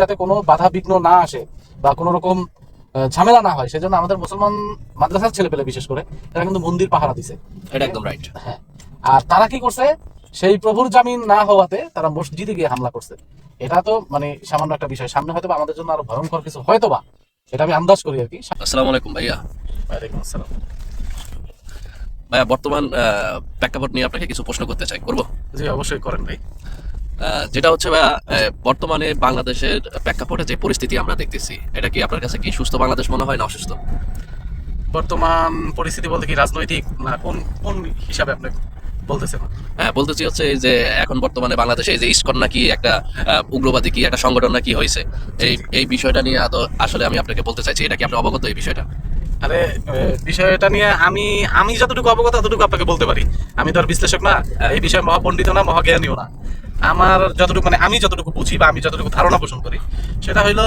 যাতে কোনো বাধা বিঘ্ন না আসে বা কোনো রকম ঝামেলা না হয় সেজন্য আমাদের মুসলমান মাদ্রাসার ছেলে পেলে বিশেষ করে এরা কিন্তু মন্দির পাহারা দিছে। এটা একদম রাইট হ্যাঁ। আর তারা কি করছে সেই প্রভুর জামিন না হওয়াতে তারা মসজিদে গিয়ে হামলা করছে। এটা তো মানে সামান্য একটা বিষয়। সামনে হয়তো বা আমাদের জন্য আরও ভয়ঙ্কর কিছু হয়তো বা এটা আমি আন্দাজ করি আর কি। আসসালামু আলাইকুম ভাইয়া। ওয়ালাইকুম আসসালাম। ভাইয়া বর্তমান প্রেক্ষাপট নিয়ে আপনাকে কিছু প্রশ্ন করতে চাই। করব? জি অবশ্যই করেন ভাই। যেটা হচ্ছে ভাইয়া বর্তমানে বাংলাদেশের প্রেক্ষাপটে যে পরিস্থিতি আমরা দেখতেছি এটা কি আপনার কাছে কি সুস্থ বাংলাদেশ মনে হয় না অসুস্থ? বর্তমান পরিস্থিতি বলতে কি রাজনৈতিক না কোন কোন হিসাবে আপনি বলতেছেন? হ্যাঁ বলতেছি হচ্ছে এই যে এখন বর্তমানে বাংলাদেশে এই যে ইস্কন নাকি একটা উগ্রবাদী কি একটা সংগঠন নাকি হয়েছে এই এই বিষয়টা নিয়ে আসলে আমি আপনাকে বলতে চাইছি এটা কি আপনি অবগত এই বিষয়টা? আরে বিষয়টা নিয়ে আমি আমি যতটুকু অবগত ততটুকু আপনাকে বলতে পারি। আমি তো আর বিশ্লেষক না এই বিষয়ে মহাপণ্ডিত না মহাজ্ঞানীও না। আমার যতটুকু মানে আমি যতটুকু বুঝি বা আমি যতটুকু ধারণা পোষণ করি, সেটা হইল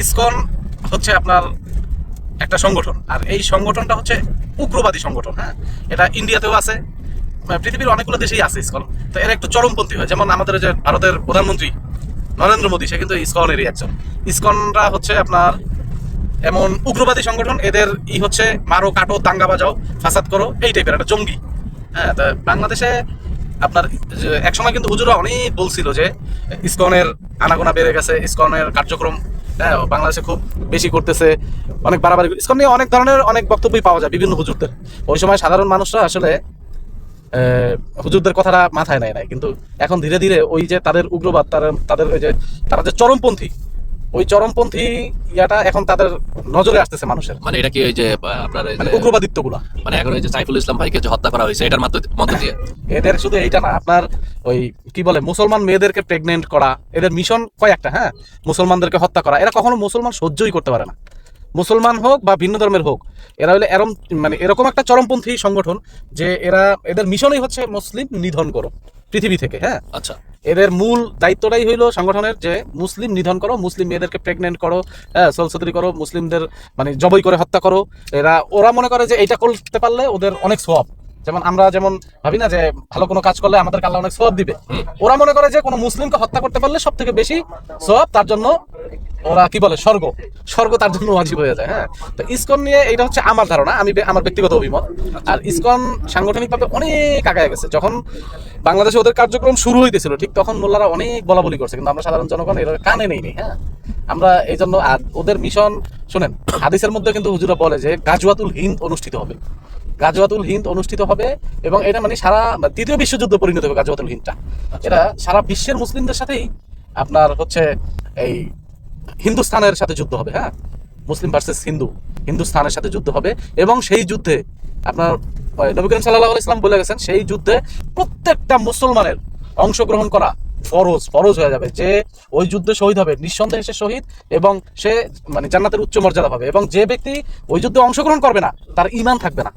ইসকন হচ্ছে আপনার একটা সংগঠন। আর এই সংগঠনটা হচ্ছে উগ্রবাদী সংগঠন হ্যাঁ? এটা ইন্ডিয়াতেও আছে পৃথিবীর অনেকগুলো দেশেই আছে ইসকন। তো এরা একটু চরমপন্থী হয়। যেমন আমাদের যে ভারতের প্রধানমন্ত্রী নরেন্দ্র মোদী, সে কিন্তু ইসকনেরই একজন। ইসকনরা হচ্ছে আপনার এমন উগ্রবাদী সংগঠন, এদের ই হচ্ছে মারো, কাটো, দাঙ্গা বাজাও, ফাসাদ করো, এই টাইপের একটা জঙ্গি। হ্যাঁ তা বাংলাদেশে আপনার একসময় কিন্তু হুজুরা অনেক বলছিল যে, ইসকনের আনাগোনা বেড়ে গেছে, ইসকনের কার্যক্রম হ্যাঁ বাংলাদেশে খুব বেশি করতেছে, অনেক বাড়াবাড়ি ইসকন নিয়ে অনেক ধরনের অনেক বক্তব্যই পাওয়া যায় বিভিন্ন হুজুরদের। ওই সময় সাধারণ মানুষরা আসলে হুজুরদের কথাটা মাথায় নেয় নাই। কিন্তু এখন ধীরে ধীরে ওই যে তাদের উগ্রবাদ তারা তাদের ওই যে, তারা যে চরমপন্থী ওই চরমপন্থী ইয়াটা এখন তাদের নজরে আসতেছে মানুষের। মানে এটা কি ওই যে আপনার মানে উগ্রবাদিত্বগুলা মানে এখন এই যে সাইফুল ইসলাম ভাইকে যে হত্যা করা হয়েছে এটার মধ্য দিয়ে এদের শুধু এইটা না আপনার ওই কি বলে মুসলমান মেয়েদেরকে প্রেগনেন্ট করা এদের মিশন কয়েকটা হ্যাঁ? মুসলমানদেরকে হত্যা করা। এরা কখনো মুসলমান সহ্যই করতে পারে না। মুসলমান হোক বা ভিন্ন ধর্মের হোক এরা হলে এরম মানে এরকম একটা চরমপন্থী সংগঠন যে এরা এদের মিশনই হচ্ছে মুসলিম নিধন করো পৃথিবী থেকে হ্যাঁ? আচ্ছা। এদের মূল দায়িত্বটাই হইল সংগঠনের যে মুসলিম নিধন করো মুসলিম মেয়েদেরকে প্রেগনেন্ট করো হ্যাঁ সলসতরি করো মুসলিমদের মানে জবই করে হত্যা করো। এরা ওরা মনে করে যে এটা করতে পারলে ওদের অনেক সব যেমন আমরা যেমন ভাবি না যে ভালো কোনো কাজ করলে আমাদের আল্লাহ অনেক সব দিবে। ওরা মনে করে যে কোনো মুসলিমকে হত্যা করতে পারলে সব থেকে বেশি সব তার জন্য ওরা কি বলে, স্বর্গ। স্বর্গ তার জন্য ওয়াজিব হয়ে যায় হ্যাঁ? তো ইসকন নিয়ে এটা হচ্ছে আমার ধারণা, আমি আমার ব্যক্তিগত অভিমত। আর ইসকন সাংগঠনিকভাবে অনেক আগায় গেছে। যখন বাংলাদেশে ওদের কার্যক্রম শুরু হইতেছিল, ঠিক তখন মোল্লারা অনেক বলা বলি করছে, কিন্তু আমরা সাধারণ জনগণ এর কানে নেই হ্যাঁ? আমরা এই জন্য ওদের মিশন, শুনেন, হাদিসের মধ্যে কিন্তু হুজুরা বলে যে গাজওয়াতুল হিন্দ অনুষ্ঠিত হবে। গাজওয়াতুল হিন্দ অনুষ্ঠিত হবে এবং এটা মানে সারা তৃতীয় বিশ্বযুদ্ধ পরিণত হবে গাজওয়াতুল হিন্দটা। এটা সারা বিশ্বের মুসলিমদের সাথেই আপনার হচ্ছে এই হিন্দুস্তানের সাথে যুদ্ধ হবে হ্যাঁ? মুসলিম ভার্সেস হিন্দু হিন্দুস্তানের সাথে যুদ্ধ হবে এবং সেই যুদ্ধে আপনার নবী করিম সাল্লাহ ইসলাম বলে গেছেন, সেই যুদ্ধে প্রত্যেকটা মুসলমানের অংশগ্রহণ করা ফরজ ফরজ হয়ে যাবে। যে ওই যুদ্ধে শহীদ হবে, নিঃসন্দেহে সে শহীদ এবং সে মানে জান্নাতের উচ্চ মর্যাদা পাবে এবং যে ব্যক্তি ওই যুদ্ধে অংশগ্রহণ করবে না, তার ইমান থাকবে না।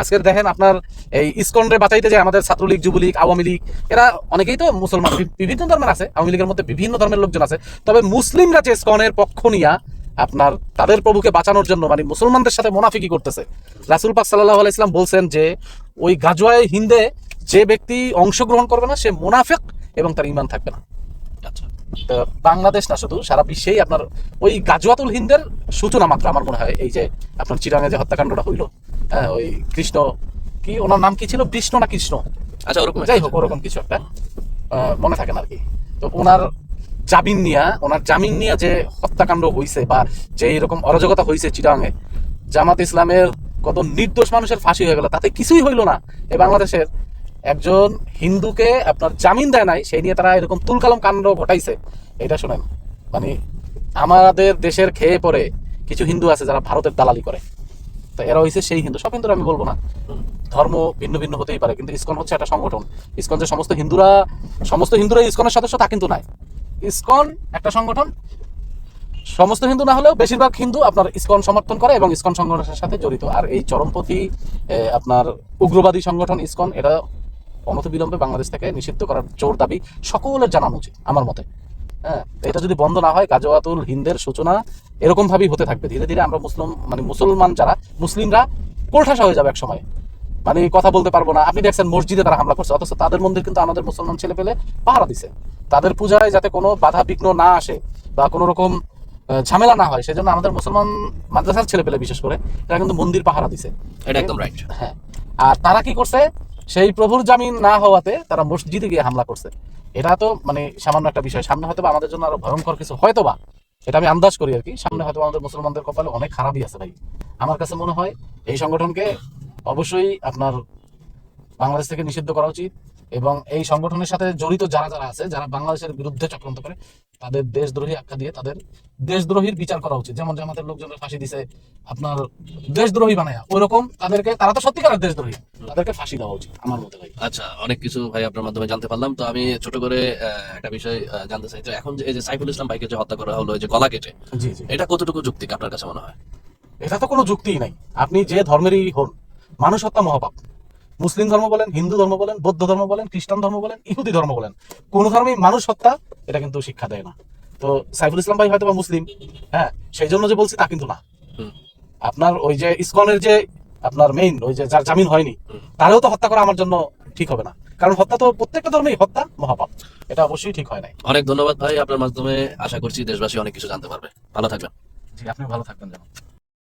আজকের দেখেন আপনার এই ইসকনরে বাঁচাইতে যে আমাদের ছাত্রলীগ যুবলীগ আওয়ামী লীগ এরা অনেকেই তো মুসলমান বিভিন্ন ধর্মের আছে আওয়ামী লীগের মধ্যে বিভিন্ন ধর্মের লোকজন আছে। তবে মুসলিমরা যে ইসকনের পক্ষ নিয়া আপনার তাদের প্রভুকে বাঁচানোর জন্য মানে মুসলমানদের সাথে মোনাফিকি করতেছে। রাসুল পাক সাল্লাহ ইসলাম বলছেন যে ওই গাজওয়ায় হিন্দে যে ব্যক্তি অংশগ্রহণ করবে না সে মোনাফেক এবং তার ইমান থাকবে না। আচ্ছা। তো বাংলাদেশ না শুধু সারা বিশ্বেই আপনার ওই গাজওয়াতুল হিন্দের সূচনা মাত্র আমার মনে হয় এই যে আপনার চিরাঙে যে হত্যাকাণ্ডটা হইল। হ্যাঁ ওই কৃষ্ণ। কি ওনার নাম কি ছিল? বিষ্ণু না কৃষ্ণ? আচ্ছা ওরকম যাই হোক ওরকম কিছু একটা মনে থাকে না আর কি। তো ওনার জামিন নিয়া ওনার জামিন নিয়ে যে হত্যাকাণ্ড হইছে বা যে এরকম অরাজকতা হইছে চিরাঙে জামাত ইসলামের কত নির্দোষ মানুষের ফাঁসি হয়ে গেল তাতে কিছুই হইল না। এই বাংলাদেশের একজন হিন্দুকে আপনার জামিন দেয় নাই সেই নিয়ে তারা এরকম তুলকালম কাণ্ড ঘটাইছে। এটা শোনেন মানে আমাদের দেশের খেয়ে পরে কিছু হিন্দু আছে যারা ভারতের দালালি করে। তো এরা হইছে সেই হিন্দু। সব হিন্দুরা আমি বলব না। ধর্ম ভিন্ন ভিন্ন হতেই পারে কিন্তু ইসকন হচ্ছে একটা সংগঠন। ইসকন যে সমস্ত হিন্দুরা সমস্ত হিন্দুরা ইসকনের সদস্য তা কিন্তু নাই। ইসকন একটা সংগঠন। সমস্ত হিন্দু না হলেও বেশিরভাগ হিন্দু আপনার ইসকন সমর্থন করে এবং ইসকন সংগঠনের সাথে জড়িত। আর এই চরমপন্থী এ, আপনার উগ্রবাদী সংগঠন ইসকন এটা অনতিবিলম্বে বাংলাদেশ থেকে নিষিদ্ধ করার জোর দাবি সকলের জানানো উচিত আমার মতে। হ্যাঁ এটা যদি বন্ধ না হয় গাজওয়াতুল হিন্দের সূচনা এরকম ভাবেই হতে থাকবে। ধীরে ধীরে আমরা মুসলিম মানে মুসলমান যারা মুসলিমরা কোলঠাসা হয়ে যাবে এক সময় মানে কথা বলতে পারব না। আপনি দেখছেন মসজিদে তারা হামলা করছে অথচ তাদের মন্দির কিন্তু আমাদের মুসলমান ছেলে পেলে পাহারা দিছে। তাদের পূজায় যাতে কোনো বাধা বিঘ্ন না আসে বা কোনো রকম ঝামেলা না হয় সেজন্য আমাদের মুসলমান মাদ্রাসার ছেলে পেলে বিশেষ করে তারা কিন্তু মন্দির পাহারা দিছে। এটা একদম রাইট হ্যাঁ। আর তারা কি করছে? সেই প্রভুর জামিন না হওয়াতে তারা মসজিদে গিয়ে হামলা করছে। এটা তো মানে সামান্য একটা বিষয়। সামনে হয়তো বা আমাদের জন্য আরও ভয়ঙ্কর কিছু হয়তো বা এটা আমি আন্দাজ করি আর কি। সামনে হয়তো আমাদের মুসলমানদের কপালে অনেক খারাপই আছে ভাই। আমার কাছে মনে হয় এই সংগঠনকে অবশ্যই আপনার বাংলাদেশ থেকে নিষিদ্ধ করা উচিত। এবং এই সংগঠনের সাথে জড়িত যারা যারা আছে যারা বাংলাদেশের বিরুদ্ধে চক্রান্ত করে তাদের দেশদ্রোহী আখ্যা দিয়ে তাদের দেশদ্রোহীর বিচার করা উচিত। যেমন জামাতের লোকজনের ফাঁসি দিছে আপনার দেশদ্রোহী বানায়া ওইরকম তাদেরকে তারা তো সত্যিকারের দেশদ্রোহী তাদেরকে ফাঁসি দেওয়া উচিত আমার মতে ভাই। আচ্ছা অনেক কিছু ভাই আপনার মাধ্যমে জানতে পারলাম। তো আমি ছোট করে আহ, একটা বিষয় জানতে চাই। যে এখন যে এই যে সাইফুল ইসলাম ভাইকে যে হত্যা করা হলো যে গলা কেটে এটা কতটুকু যুক্তি আপনার কাছে মনে হয়? এটা তো কোনো যুক্তিই নাই। আপনি যে ধর্মেরই হন মানুষ হত্যা মহাপাপ। মুসলিম ধর্ম বলেন হিন্দু ধর্ম বলেন বৌদ্ধ ধর্ম বলেন খ্রিস্টান ধর্ম বলেন ইহুদি ধর্ম বলেন কোন ধর্মেই মানুষ হত্যা এটা কিন্তু শিক্ষা দেয় না। তো সাইফুল ইসলাম ভাই হয়তো বা মুসলিম হ্যাঁ সেই জন্য যে বলছি তা কিন্তু না। আপনার ওই যে ইসকনের যে আপনার মেইন ওই যে যার জামিন হয়নি। তারেও তো হত্যা করা আমার জন্য ঠিক হবে না। কারণ হত্যা তো প্রত্যেকটা ধর্মেই হত্যা মহাপাপ এটা অবশ্যই ঠিক হয় নাই। অনেক ধন্যবাদ ভাই আপনার মাধ্যমে আশা করছি দেশবাসী অনেক কিছু জানতে পারবে। ভালো থাকবেন। জি আপনি ভালো থাকবেন যেন।